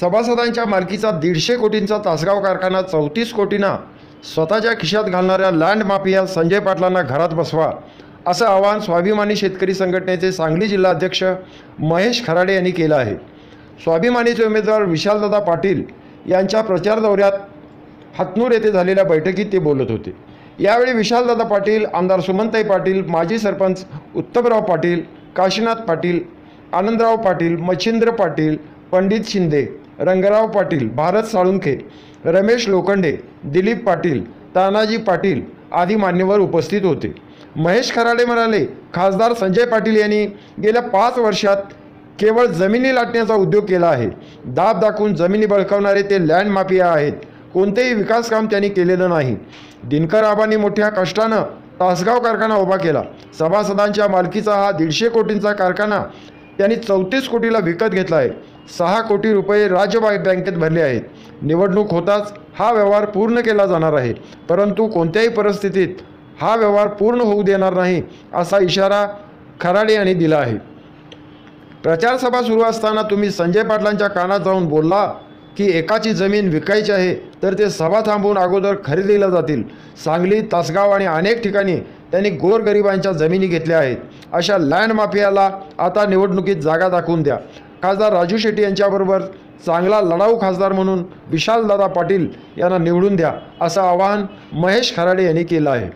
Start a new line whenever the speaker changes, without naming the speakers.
सभासदांच्या मालकीचा दीडशे कोटींचा तासगाव कारखाना चौतीस कोटींना स्वतःच्या खिशात घालणाऱ्या लँड माफिया संजय पाटलांना घरात बसवा असं आवाहन स्वाभिमानी शेतकरी संघटनेचे सांगली जिल्हा अध्यक्ष महेश खराडे यांनी केलं आहे. स्वाभिमानीचे उमेदवार विशालदादा पाटील यांच्या प्रचार दौऱ्यात हतनूर येथे झालेल्या बैठकीत ते बोलत होते. यावेळी विशालदादा पाटील आमदार सुमंताई पाटील माजी सरपंच उत्तमराव पाटील काशीनाथ पाटील आनंदराव पाटील मच्छिंद्र पाटील पंडित शिंदे रंगराव पाटील भारत साळुंखे रमेश लोखंडे दिलीप पाटील तानाजी पाटील आदी मान्यवर उपस्थित होते. महेश खराडे म्हणाले खासदार संजय पाटील यांनी गेल्या पाच वर्षात केवळ जमिनी लाटण्याचा उद्योग केला आहे. दाब दाखवून जमिनी बळकावणारे ते लँड माफिया आहेत. कोणतेही विकास काम त्यांनी केलेलं नाही. दिनकर आबांनी मोठ्या कष्टानं तासगाव कारखाना उभा केला. सभासदांच्या मालकीचा हा दीडशे कोटींचा कारखाना त्यांनी चौतीस कोटीला विकत घेतला आहे. सहा कोटी रुपये राज्य बँकेत भरले आहेत. निवडणूक होताच हा व्यवहार पूर्ण केला जाणार आहे. परंतु कोणत्याही परिस्थितीत हा व्यवहार पूर्ण होऊ देणार नाही असा इशारा खराडे यांनी दिला आहे. प्रचारसभा सुरू असताना तुम्ही संजय पाटलांच्या कानात जाऊन बोलला की एकाची जमीन विकायची आहे तर ते सभा थांबवून अगोदर खरेदीला जातील. सांगली तासगाव आणि अनेक ठिकाणी त्यांनी गोरगरिबांच्या जमिनी घेतल्या आहेत. अशा लँड माफियाला आता निवडणुकीत जागा दाखवून द्या. खासदार राजू शेट्टी यांच्याबरोबर चांगला लढाऊ खासदार म्हणून विशालदादा पाटील यांना निवडून द्या असं आवाहन महेश खराडे यांनी केलं आहे.